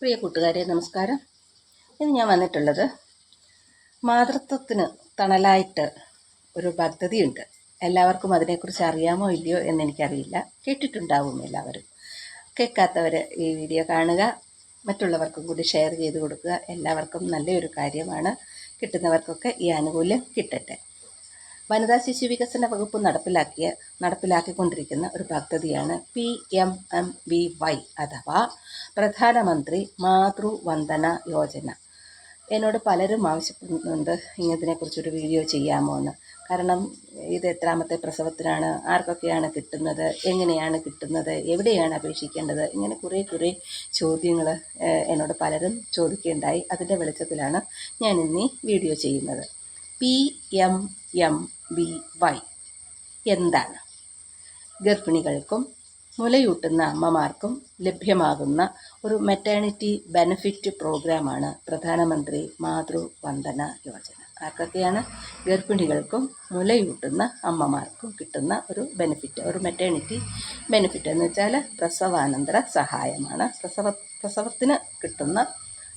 പ്രിയ കൂട്ടുകാരെ നമസ്കാരം. ഇന്ന് ഞാൻ വന്നിട്ടുള്ളത് മാതൃത്വത്തിന് തണലായിട്ട് ഒരു പദ്ധതിയുണ്ട്. എല്ലാവർക്കും അതിനെക്കുറിച്ച് അറിയാമോ ഇല്ലയോ എന്നെനിക്കറിയില്ല കേട്ടിട്ടുണ്ടാവും എല്ലാവരും. കേൾക്കാത്തവർ ഈ വീഡിയോ കാണുക മറ്റുള്ളവർക്കും കൂടി ഷെയർ ചെയ്ത് കൊടുക്കുക. എല്ലാവർക്കും നല്ലൊരു കാര്യമാണ്. കിട്ടുന്നവർക്കൊക്കെ ഈ ആനുകൂല്യം കിട്ടട്ടെ. വനിതാ ശിശു വികസന വകുപ്പ് നടപ്പിലാക്കിയ നടപ്പിലാക്കിക്കൊണ്ടിരിക്കുന്ന ഒരു പദ്ധതിയാണ് P M M V Y അഥവാ പ്രധാനമന്ത്രി മാതൃവന്ദന യോജന. എന്നോട് പലരും ആവശ്യപ്പെടുന്നുണ്ട് ഇതിനെക്കുറിച്ചൊരു വീഡിയോ ചെയ്യാമോ എന്ന് കാരണം ഇത് എത്രാമത്തെ പ്രസവത്തിനാണ് ആർക്കൊക്കെയാണ് കിട്ടുന്നത് എങ്ങനെയാണ് കിട്ടുന്നത് എവിടെയാണ് അപേക്ഷിക്കേണ്ടത് ഇങ്ങനെ കുറേ കുറേ ചോദ്യങ്ങൾ എന്നോട് പലരും ചോദിക്കുകയുണ്ടായി അതിന്റെ വെളിച്ചത്തിലാണ് ഞാൻ ഇന്നീ വീഡിയോ ചെയ്യുന്നത്. P M M B Y. എന്താണ്? ഗർഭിണികൾക്കും മുലയൂട്ടുന്ന അമ്മമാർക്കും ലഭ്യമാകുന്ന ഒരു മെറ്റേണിറ്റി ബെനിഫിറ്റ് പ്രോഗ്രാമാണ് പ്രധാനമന്ത്രി മാതൃവന്ദന യോജന. ആർക്കൊക്കെയാണ്? ഗർഭിണികൾക്കും മുലയൂട്ടുന്ന അമ്മമാർക്കും കിട്ടുന്ന ഒരു ബെനിഫിറ്റ് ഒരു മെറ്റേണിറ്റി ബെനിഫിറ്റ് എന്ന് വെച്ചാൽ പ്രസവാനന്തര സഹായമാണ്. പ്രസവ പ്രസവത്തിന് കിട്ടുന്ന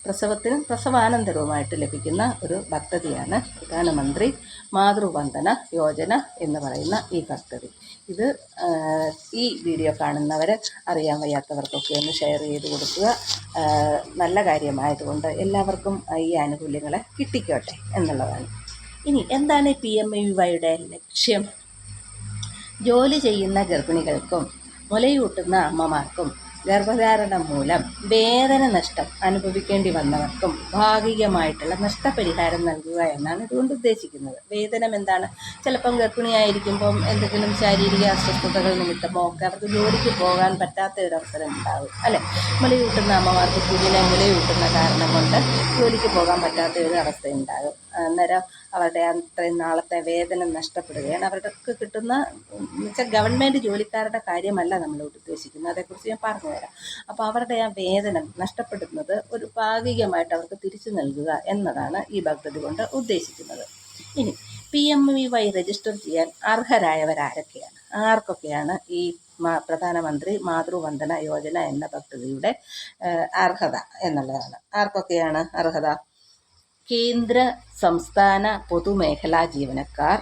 പ്രസവത്തിനും പ്രസവാനന്തരവുമായിട്ട് ലഭിക്കുന്ന ഒരു പദ്ധതിയാണ് പ്രധാനമന്ത്രി മാതൃവന്ദന യോജന എന്ന് പറയുന്ന ഈ പദ്ധതി ഇത് ഈ വീഡിയോ കാണുന്നവർ അറിയാൻ വയ്യാത്തവർക്കൊക്കെ ഒന്ന് ഷെയർ ചെയ്ത് കൊടുക്കുക. നല്ല കാര്യമായതുകൊണ്ട് എല്ലാവർക്കും ഈ ആനുകൂല്യങ്ങളെ കിട്ടിക്കോട്ടെ എന്നുള്ളതാണ്. ഇനി എന്താണ് പി എം എ വൈയുടെ ലക്ഷ്യം? ജോലി ചെയ്യുന്ന ഗർഭിണികൾക്കും മുലയൂട്ടുന്ന അമ്മമാർക്കും ഗർഭധാരണം മൂലം വേദന നഷ്ടം അനുഭവിക്കേണ്ടി വന്നവർക്കും ഭാഗികമായിട്ടുള്ള നഷ്ടപരിഹാരം നൽകുക എന്നാണ് ഇതുകൊണ്ട് ഉദ്ദേശിക്കുന്നത്. വേതനം എന്താണ്? ചിലപ്പം ഗർഭിണിയായിരിക്കുമ്പം എന്തെങ്കിലും ശാരീരിക അസ്വസ്ഥതകൾ നിമിത്തമോ ഒക്കെ അവർക്ക് ജോലിക്ക് പോകാൻ പറ്റാത്ത ഒരു അവസരം ഉണ്ടാകും അല്ലെ മുലയൂട്ടുന്ന അമ്മമാർക്ക് കുഞ്ഞിനെ മുലയൂട്ടുന്ന കാരണം കൊണ്ട് ജോലിക്ക് പോകാൻ പറ്റാത്ത ഒരു അവസ്ഥ ഉണ്ടാകും അന്നേരം അവരുടെ അത്രയും നാളത്തെ വേതനം നഷ്ടപ്പെടുകയാണ്. അവർക്ക് കിട്ടുന്ന വെച്ചാൽ ഗവൺമെന്റ് ജോലിക്കാരുടെ കാര്യമല്ല നമ്മൾ ഉദ്ദേശിക്കുന്നത്. അതേക്കുറിച്ച് ഞാൻ പറഞ്ഞു തരാം അപ്പോൾ അവരുടെ ആ വേതനം നഷ്ടപ്പെടുന്നത് ഒരു ഭാഗികമായിട്ട് അവർക്ക് തിരിച്ചു നൽകുക എന്നതാണ് ഈ പദ്ധതി കൊണ്ട് ഉദ്ദേശിക്കുന്നത്. ഇനി P M V Y register ചെയ്യാൻ അർഹരായവരാരൊക്കെയാണ്? ആർക്കൊക്കെയാണ് ഈ പ്രധാനമന്ത്രി മാതൃവന്ദന യോജന എന്ന പദ്ധതിയുടെ അർഹത എന്നുള്ളതാണ്. ആർക്കൊക്കെയാണ് അർഹത? കേന്ദ്ര സംസ്ഥാന പൊതുമേഖലാ ജീവനക്കാർ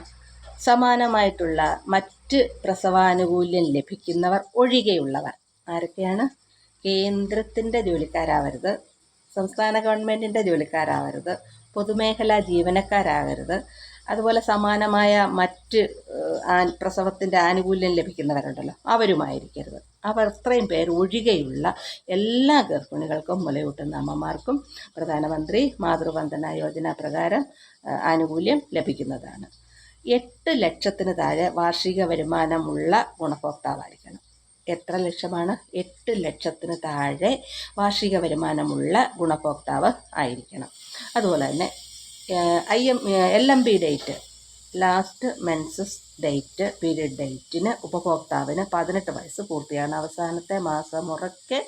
സമാനമായിട്ടുള്ള മറ്റ് പ്രസവാനുകൂല്യം ലഭിക്കുന്നവർ ഒഴികെയുള്ളവർ. ആരൊക്കെയാണ്? കേന്ദ്രത്തിന്റെ ജോലിക്കാരാവരുത് സംസ്ഥാന ഗവൺമെന്റിന്റെ ജോലിക്കാരാവരുത് പൊതുമേഖലാ ജീവനക്കാരാകരുത് അതുപോലെ സമാനമായ മറ്റ് പ്രസവത്തിന്റെ ആനുകൂല്യം ലഭിക്കുന്നവരുണ്ടല്ലോ അവരുമായിരിക്കരുത്. അവർ അത്രയും പേർ ഒഴികെയുള്ള എല്ലാ ഗർഭിണികൾക്കും മുലയൂട്ടുന്ന അമ്മമാർക്കും പ്രധാനമന്ത്രി മാതൃവന്ദന യോജന പ്രകാരം ആനുകൂല്യം ലഭിക്കുന്നതാണ്. എട്ട് ലക്ഷത്തിന് താഴെ വാർഷിക വരുമാനമുള്ള ഗുണഭോക്താവായിരിക്കണം. എത്ര ലക്ഷമാണ്? എട്ട് ലക്ഷത്തിന് താഴെ വാർഷിക വരുമാനമുള്ള ഗുണഭോക്താവ് ആയിരിക്കണം. അതുപോലെ തന്നെ I M L M B date last menses date period ഡേറ്റിന് ഉപഭോക്താവിന് പതിനെട്ട് വയസ്സ് പൂർത്തിയാണ്. അവസാനത്തെ മാസമുറയ്ക്ക്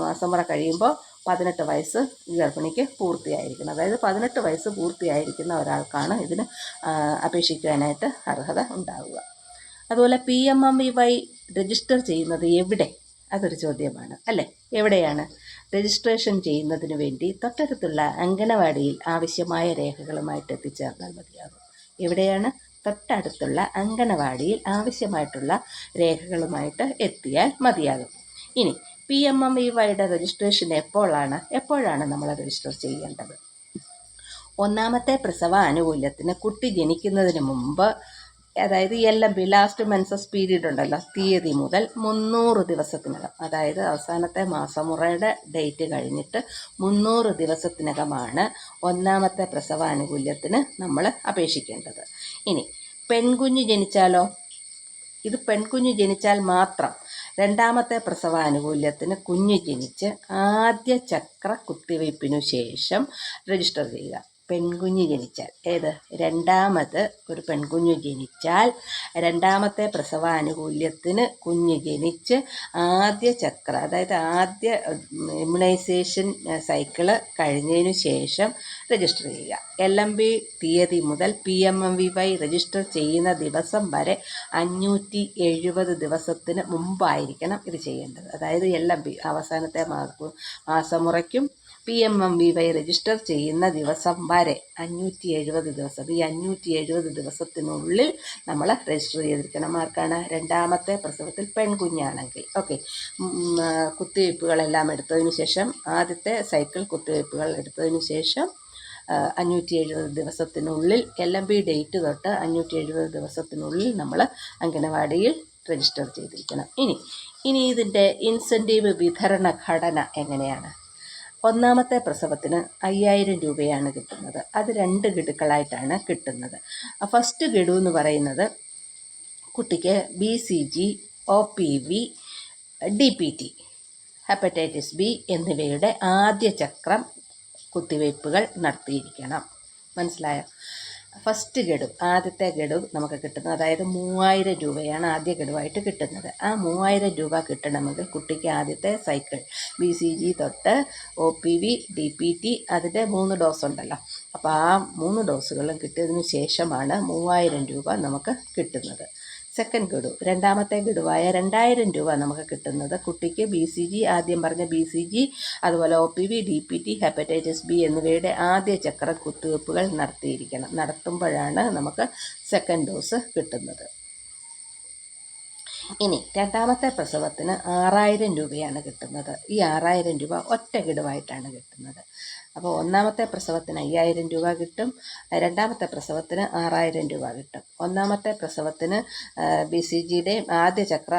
മാസമുറ കഴിയുമ്പോൾ പതിനെട്ട് വയസ്സ് ഗർഭിണിക്ക് പൂർത്തിയായിരിക്കണം അതായത് പതിനെട്ട് വയസ്സ് പൂർത്തിയായിരിക്കുന്ന ഒരാൾക്കാണ് ഇതിന് അപേക്ഷിക്കാനായിട്ട് അർഹത ഉണ്ടാവുക. അതുപോലെ P M M V Y register ചെയ്യുന്നത് എവിടെ? അതൊരു ചോദ്യമാണ്. അല്ലേ? എവിടെയാണ്? രജിസ്ട്രേഷൻ ചെയ്യുന്നതിന് വേണ്ടി തൊട്ടടുത്തുള്ള അംഗനവാടിയിൽ ആവശ്യമായ രേഖകളുമായിട്ട് എത്തിച്ചേർന്നാൽ മതിയാകും. എവിടെയാണ് തൊട്ടടുത്തുള്ള അങ്കണവാടിയിൽ ആവശ്യമായിട്ടുള്ള രേഖകളുമായിട്ട് എത്തിയാൽ മതിയാകും. ഇനി പി എം എം ഇ വൈയുടെ രജിസ്ട്രേഷൻ എപ്പോഴാണ്? എപ്പോഴാണ് നമ്മൾ രജിസ്റ്റർ ചെയ്യേണ്ടത്? ഒന്നാമത്തെ പ്രസവ ആനുകൂല്യത്തിന് കുട്ടി ജനിക്കുന്നതിന് മുമ്പ് അതായത് L M P last menses period ഉണ്ടല്ലോ തീയതി മുതൽ മുന്നൂറ് ദിവസത്തിനകം അതായത് അവസാനത്തെ മാസമുറയുടെ ഡേറ്റ് കഴിഞ്ഞിട്ട് മുന്നൂറ് ദിവസത്തിനകമാണ് ഒന്നാമത്തെ പ്രസവാനുകൂല്യത്തിന് നമ്മൾ അപേക്ഷിക്കേണ്ടത്. ഇനി പെൺകുഞ്ഞ് ജനിച്ചാലോ? ഇത് പെൺകുഞ്ഞ് ജനിച്ചാൽ മാത്രം രണ്ടാമത്തെ പ്രസവാനുകൂല്യത്തിന് കുഞ്ഞ് ജനിച്ച് ആദ്യ ചക്ര കുത്തിവയ്പ്പിനു ശേഷം രജിസ്റ്റർ ചെയ്യുക. പെൺകുഞ്ഞ് ജനിച്ചാൽ. ഏത്? രണ്ടാമത് ഒരു പെൺകുഞ്ഞ് ജനിച്ചാൽ രണ്ടാമത്തെ പ്രസവാനുകൂല്യത്തിന് കുഞ്ഞ് ജനിച്ച് ആദ്യ ചക്ര അതായത് ആദ്യ ഇമ്മ്യൂണൈസേഷൻ സൈക്കിൾ കഴിഞ്ഞതിനു ശേഷം രജിസ്റ്റർ ചെയ്യുക. എൽ എം ബി തീയതി മുതൽ P M M V Y register ചെയ്യുന്ന ദിവസം വരെ അഞ്ഞൂറ്റി എഴുപത് ദിവസത്തിന് മുമ്പായിരിക്കണം ഇത് ചെയ്യേണ്ടത്. അതായത് എൽ എം ബി അവസാനത്തെ മാസമുറയ്ക്കും P M M V Y register ചെയ്യുന്ന ദിവസം വരെ അഞ്ഞൂറ്റി എഴുപത് ദിവസം. ഈ അഞ്ഞൂറ്റി എഴുപത് ദിവസത്തിനുള്ളിൽ നമ്മൾ രജിസ്റ്റർ ചെയ്തിരിക്കണം. ആർക്കാണ്? രണ്ടാമത്തെ പ്രസവത്തിൽ പെൺകുഞ്ഞാണെങ്കിൽ. ഓക്കെ കുത്തിവയ്പ്പുകളെല്ലാം എടുത്തതിന് ശേഷം ആദ്യത്തെ സൈക്കിൾ കുത്തിവയ്പ്പുകൾ എടുത്തതിന് ശേഷം അഞ്ഞൂറ്റി എഴുപത് ദിവസത്തിനുള്ളിൽ എൽ എം ഡേറ്റ് തൊട്ട് അഞ്ഞൂറ്റി എഴുപത് ദിവസത്തിനുള്ളിൽ നമ്മൾ അംഗനവാടിയിൽ രജിസ്റ്റർ ചെയ്തിരിക്കണം. ഇനി ഇനി ഇതിന്റെ ഇൻസെന്റീവ് വിതരണ ഘടന എങ്ങനെയാണ്? ഒന്നാമത്തെ പ്രസവത്തിന് അയ്യായിരം രൂപയാണ് കിട്ടുന്നത്. അത് രണ്ട് ഗഡുക്കളായിട്ടാണ് കിട്ടുന്നത്. ഫസ്റ്റ് ഗഡു എന്ന് പറയുന്നത് കുട്ടിക്ക് B C G O P V D P T hepatitis B എന്നിവയുടെ ആദ്യ ചക്രം കുത്തിവയ്പ്പുകൾ നടത്തിയിരിക്കണം. മനസ്സിലായോ? ഫസ്റ്റ് ഗഡു ആദ്യത്തെ ഗഡു നമുക്ക് കിട്ടുന്നത് അതായത് മൂവായിരം രൂപയാണ് ആദ്യ ഗഡുവായിട്ട് കിട്ടുന്നത്. ആ മൂവായിരം രൂപ കിട്ടണമെങ്കിൽ കുട്ടിക്ക് ആദ്യത്തെ സൈക്കിൾ ബി സി ജി തൊട്ട് O P V D P T അതിന്റെ മൂന്ന് ഡോസ് ഉണ്ടല്ലോ. അപ്പോൾ ആ മൂന്ന് ഡോസുകളും കിട്ടിയതിന് ശേഷമാണ് മൂവായിരം രൂപ നമുക്ക് കിട്ടുന്നത്. സെക്കൻഡ് ഗഡു. രണ്ടാമത്തെ ഗഡുവായ രണ്ടായിരം രൂപ നമുക്ക് കിട്ടുന്നത് കുട്ടിക്ക് ബി സി ജി ആദ്യം പറഞ്ഞ ബി സി ജി അതുപോലെ O P V D P T hepatitis B എന്നിവയുടെ ആദ്യ ചക്ര കുത്തിവയ്പ്പുകൾ നടത്തിയിരിക്കണം. നടത്തുമ്പോഴാണ് നമുക്ക് സെക്കൻഡ് ഡോസ് കിട്ടുന്നത്. ഇനി രണ്ടാമത്തെ പ്രസവത്തിന് ആറായിരം രൂപയാണ് കിട്ടുന്നത്. ഈ ആറായിരം രൂപ ഒറ്റ ഗഡുവായിട്ടാണ് കിട്ടുന്നത്. അപ്പോൾ ഒന്നാമത്തെ പ്രസവത്തിന് അയ്യായിരം രൂപ കിട്ടും. രണ്ടാമത്തെ പ്രസവത്തിന് ആറായിരം രൂപ കിട്ടും. ഒന്നാമത്തെ പ്രസവത്തിന് ബി സി ജിയുടെയും ആദ്യ ചക്ര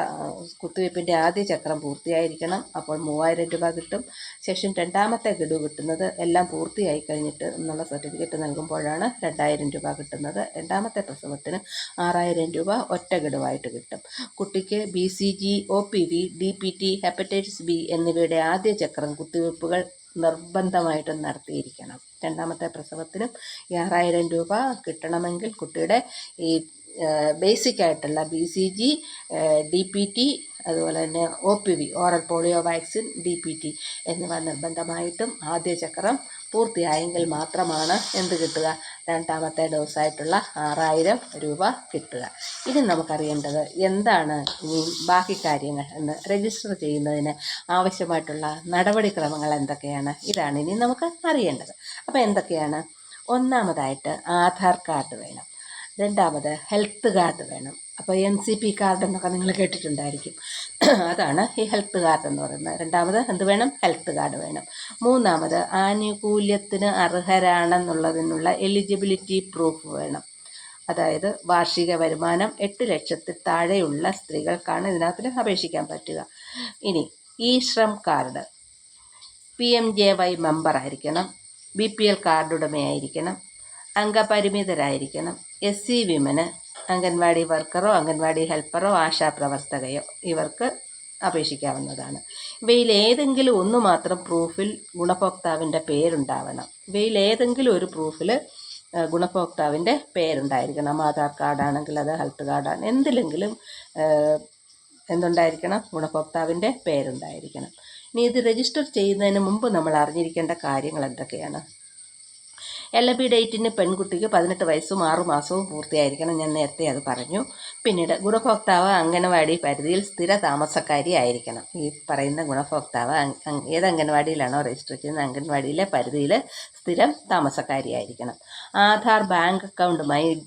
കുത്തിവയ്പ്പിന്റെ ആദ്യ ചക്രം പൂർത്തിയായിരിക്കണം. അപ്പോൾ മൂവായിരം രൂപ കിട്ടും. ശേഷം രണ്ടാമത്തെ ഗഡു കിട്ടുന്നത് എല്ലാം പൂർത്തിയായി കഴിഞ്ഞിട്ട് എന്നുള്ള സർട്ടിഫിക്കറ്റ് നൽകുമ്പോഴാണ് രണ്ടായിരം രൂപ കിട്ടുന്നത്. രണ്ടാമത്തെ പ്രസവത്തിന് ആറായിരം രൂപ ഒറ്റ ഗഡുവായിട്ട് കിട്ടും. കുട്ടിക്ക് B C G O P V D P T hepatitis B എന്നിവയുടെ ആദ്യ ചക്രം കുത്തിവയ്പ്പുകൾ നിർബന്ധമായിട്ടും നടത്തിയിരിക്കണം. രണ്ടാമത്തെ പ്രസവത്തിനും ഈ ആറായിരം രൂപ കിട്ടണമെങ്കിൽ കുട്ടിയുടെ ഈ ബേസിക് ആയിട്ടുള്ള B C G D P T അതുപോലെ തന്നെ O P V oral polio vaccine D P T എന്നിവ നിർബന്ധമായിട്ടും ആദ്യ ചക്രം പൂർത്തിയായെങ്കിൽ മാത്രമാണ് എന്ത് കിട്ടുക? രണ്ടാമത്തെ ഡോസായിട്ടുള്ള ആറായിരം രൂപ കിട്ടുക. ഇനി നമുക്കറിയേണ്ടത് എന്താണ് ഇനി ബാക്കി കാര്യങ്ങൾ എന്ന് രജിസ്റ്റർ ചെയ്യുന്നതിന് ആവശ്യമായിട്ടുള്ള നടപടിക്രമങ്ങൾ എന്തൊക്കെയാണ്? ഇതാണ് ഇനി നമുക്ക് അറിയേണ്ടത്. അപ്പോൾ എന്തൊക്കെയാണ്? ഒന്നാമതായിട്ട് ആധാർ കാർഡ് വേണം. രണ്ടാമത് ഹെൽത്ത് കാർഡ് വേണം. അപ്പോൾ എൻ സി പി കാർഡ് എന്നൊക്കെ നിങ്ങൾ കേട്ടിട്ടുണ്ടായിരിക്കും. അതാണ് ഈ ഹെൽത്ത് കാർഡ് എന്ന് പറയുന്നത്. രണ്ടാമത് എന്ത് വേണം? ഹെൽത്ത് കാർഡ് വേണം. മൂന്നാമത് ആനുകൂല്യത്തിന് അർഹരാണെന്നുള്ളതിനുള്ള എലിജിബിലിറ്റി പ്രൂഫ് വേണം. അതായത് വാർഷിക വരുമാനം എട്ട് ലക്ഷത്തിൽ താഴെയുള്ള സ്ത്രീകൾക്കാണ് ഇതിനകത്ത് അപേക്ഷിക്കാൻ പറ്റുക. ഇനി E Shram card P M J Y member ആയിരിക്കണം. ബി പി എൽ കാർഡ് ഉടമയായിരിക്കണം. അംഗപരിമിതരായിരിക്കണം. എസ് സി വിമന് അംഗൻവാടി വർക്കറോ അംഗൻവാടി ഹെൽപ്പറോ ആശാപ്രവർത്തകയോ ഇവർക്ക് അപേക്ഷിക്കാവുന്നതാണ്. ഇവയിൽ ഏതെങ്കിലും ഒന്ന് മാത്രം പ്രൂഫിൽ ഗുണഭോക്താവിന്റെ പേരുണ്ടാവണം. ഇവയിൽ ഏതെങ്കിലും ഒരു പ്രൂഫിൽ ഗുണഭോക്താവിന്റെ പേരുണ്ടായിരിക്കണം. ആധാർ കാർഡാണെങ്കിൽ അത് ഹെൽത്ത് കാർഡാണ്. എന്തിലെങ്കിലും എന്തുണ്ടായിരിക്കണം? ഗുണഭോക്താവിന്റെ പേരുണ്ടായിരിക്കണം. ഇനി ഇത് രജിസ്റ്റർ ചെയ്യുന്നതിന് മുമ്പ് നമ്മൾ അറിഞ്ഞിരിക്കേണ്ട കാര്യങ്ങൾ എന്തൊക്കെയാണ്? എൽ എ ഡേറ്റിന് പെൺകുട്ടിക്ക് പതിനെട്ട് വയസ്സും ആറു മാസവും പൂർത്തിയായിരിക്കണം ഞാൻ നേരത്തെ അത് പറഞ്ഞു. പിന്നീട് ഗുണഭോക്താവ് അംഗനവാടി പരിധിയിൽ സ്ഥിര താമസക്കാരി ആയിരിക്കണം. ഈ പറയുന്ന ഗുണഭോക്താവ് ഏത് അംഗനവാടിയിലാണോ രജിസ്റ്റർ ചെയ്യുന്നത്? അംഗൻവാടിയിലെ പരിധിയിൽ സ്ഥിരം താമസക്കാരി ആയിരിക്കണം. ആധാർ ബാങ്ക് അക്കൗണ്ടുമായി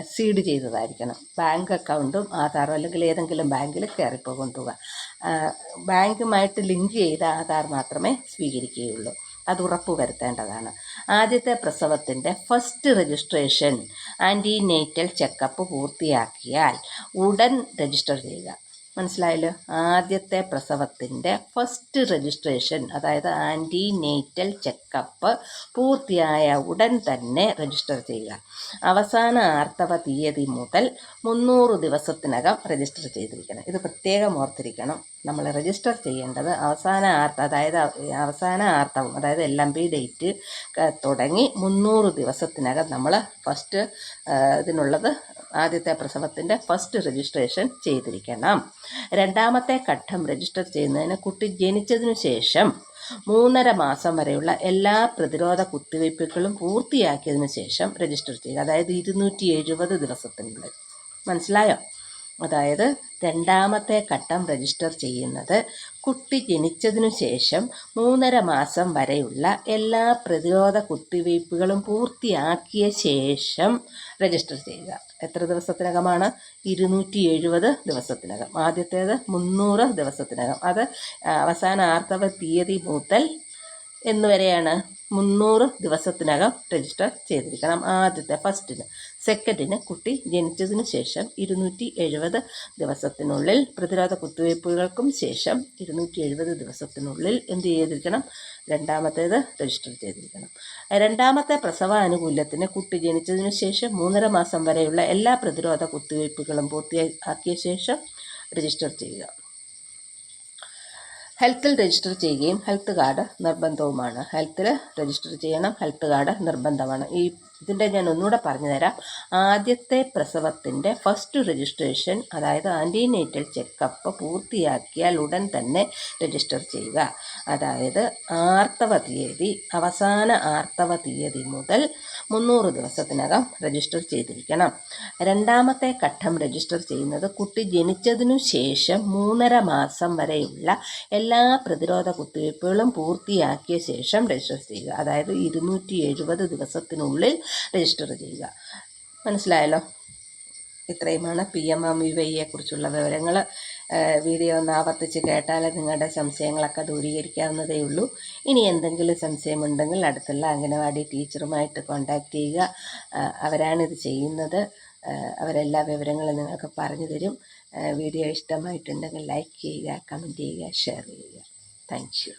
സീഡ് ചെയ്തതായിരിക്കണം. ബാങ്ക് അക്കൗണ്ടും ആധാറും അല്ലെങ്കിൽ ഏതെങ്കിലും ബാങ്കിൽ കയറിപ്പോകും തുക. ബാങ്കുമായിട്ട് ലിങ്ക് ചെയ്ത ആധാർ മാത്രമേ സ്വീകരിക്കുകയുള്ളൂ. അത് ഉറപ്പുവരുത്തേണ്ടതാണ് ആദ്യത്തെ പ്രസവത്തിന്റെ ഫസ്റ്റ് രജിസ്ട്രേഷൻ ആന്റിനേറ്റൽ ചെക്കപ്പ് പൂർത്തിയാക്കിയാൽ ഉടൻ രജിസ്റ്റർ ചെയ്യുക. മനസ്സിലായല്ലോ? ആദ്യത്തെ പ്രസവത്തിന്റെ ഫസ്റ്റ് രജിസ്ട്രേഷൻ അതായത് ആന്റി നെയ്റ്റൽ ചെക്കപ്പ് പൂർത്തിയായ ഉടൻ തന്നെ രജിസ്റ്റർ ചെയ്യുക. അവസാന ആർത്തവ തീയതി മുതൽ മുന്നൂറ് ദിവസത്തിനകം രജിസ്റ്റർ ചെയ്തിരിക്കണം. ഇത് പ്രത്യേകം ഓർത്തിരിക്കണം. നമ്മൾ രജിസ്റ്റർ ചെയ്യേണ്ടത് അവസാന ആർത്ത അതായത് അവസാന ആർത്തവം അതായത് എൽ എം പി ഡേറ്റ് തുടങ്ങി മുന്നൂറ് ദിവസത്തിനകം നമ്മൾ ഫസ്റ്റ് ഇതിനുള്ളത് ആദ്യത്തെ പ്രസവത്തിന്റെ ഫസ്റ്റ് രജിസ്ട്രേഷൻ ചെയ്തിരിക്കണം. രണ്ടാമത്തെ ഘട്ടം രജിസ്റ്റർ ചെയ്യുന്നതിന് കുട്ടി ജനിച്ചതിനു ശേഷം മൂന്നര മാസം വരെയുള്ള എല്ലാ പ്രതിരോധ കുത്തിവയ്പ്പുകളും പൂർത്തിയാക്കിയതിനു ശേഷം രജിസ്റ്റർ ചെയ്യുക. അതായത് ഇരുന്നൂറ്റി എഴുപത് ദിവസത്തിനുള്ളിൽ. മനസ്സിലായോ? അതായത് രണ്ടാമത്തെ ഘട്ടം രജിസ്റ്റർ ചെയ്യുന്നത് കുട്ടി ജനിച്ചതിനു ശേഷം മൂന്നര മാസം വരെയുള്ള എല്ലാ പ്രതിരോധ കുത്തിവയ്പ്പുകളും പൂർത്തിയാക്കിയ ശേഷം രജിസ്റ്റർ ചെയ്യുക. എത്ര ദിവസത്തിനകമാണ്? ഇരുന്നൂറ്റി എഴുപത് ദിവസത്തിനകം. ആദ്യത്തേത് മുന്നൂറ് ദിവസത്തിനകം. അത് അവസാന ആർത്തവ തീയതി മുതൽ എന്നുവരെയാണ് മുന്നൂറ് ദിവസത്തിനകം രജിസ്റ്റർ ചെയ്തിരിക്കണം ആദ്യത്തെ ഫസ്റ്റിന് സെക്കൻഡിന് കുട്ടി ജനിച്ചതിന് ശേഷം ഇരുന്നൂറ്റി എഴുപത് ദിവസത്തിനുള്ളിൽ പ്രതിരോധ കുത്തിവയ്പ്പുകൾക്കും ശേഷം ഇരുന്നൂറ്റി എഴുപത് ദിവസത്തിനുള്ളിൽ എന്ത് ചെയ്തിരിക്കണം? രണ്ടാമത്തേത് രജിസ്റ്റർ ചെയ്തിരിക്കണം. രണ്ടാമത്തെ പ്രസവ ആനുകൂല്യത്തിന് കുട്ടി ജനിച്ചതിന് ശേഷം മൂന്നര മാസം വരെയുള്ള എല്ലാ പ്രതിരോധ കുത്തിവയ്പ്പുകളും പൂർത്തിയാക്കിയ ശേഷം രജിസ്റ്റർ ചെയ്യുക. ഹെൽത്തിൽ രജിസ്റ്റർ ചെയ്യുകയും ഹെൽത്ത് കാർഡ് നിർബന്ധവുമാണ്. ഹെൽത്തിൽ രജിസ്റ്റർ ചെയ്യണം ഹെൽത്ത് കാർഡ് നിർബന്ധമാണ്. ഈ ഇതിന്റെ ഞാൻ ഒന്നുകൂടെ പറഞ്ഞു തരാം. ആദ്യത്തെ പ്രസവത്തിന്റെ ഫസ്റ്റ് രജിസ്ട്രേഷൻ അതായത് ആന്റിനേറ്റൽ ചെക്കപ്പ് പൂർത്തിയാക്കിയാൽ ഉടൻ തന്നെ രജിസ്റ്റർ ചെയ്യുക. അതായത് ആർത്തവ തീയതി അവസാന ആർത്തവ തീയതി മുതൽ മുന്നൂറ് ദിവസത്തിനകം രജിസ്റ്റർ ചെയ്തിരിക്കണം. രണ്ടാമത്തെ ഘട്ടം രജിസ്റ്റർ ചെയ്യുന്നത് കുട്ടി ജനിച്ചതിനു ശേഷം മൂന്നര മാസം വരെയുള്ള എല്ലാ പ്രതിരോധ കുത്തിവയ്പ്പുകളും പൂർത്തിയാക്കിയ ശേഷം രജിസ്റ്റർ ചെയ്യുക. അതായത് ഇരുന്നൂറ്റി എഴുപത് ദിവസത്തിനുള്ളിൽ രജിസ്റ്റർ ചെയ്യുക. മനസ്സിലായല്ലോ? ഇത്രയുമാണ് പി എം എം വി വൈയെ കുറിച്ചുള്ള വിവരങ്ങൾ. വീഡിയോ ഒന്ന് ആവർത്തിച്ച് കേട്ടാൽ നിങ്ങളുടെ സംശയങ്ങളൊക്കെ ദൂരീകരിക്കാവുന്നതേ ഉള്ളൂ. ഇനി എന്തെങ്കിലും സംശയമുണ്ടെങ്കിൽ അടുത്തുള്ള അംഗനവാടി ടീച്ചറുമായിട്ട് കോൺടാക്റ്റ് ചെയ്യുക. അവരാണിത് ചെയ്യുന്നത്. അവരെല്ലാ വിവരങ്ങളും നിങ്ങൾക്ക് പറഞ്ഞു തരും. വീഡിയോ ഇഷ്ടമായിട്ടുണ്ടെങ്കിൽ ലൈക്ക് ചെയ്യുക കമന്റ് ചെയ്യുക ഷെയർ ചെയ്യുക. Thank you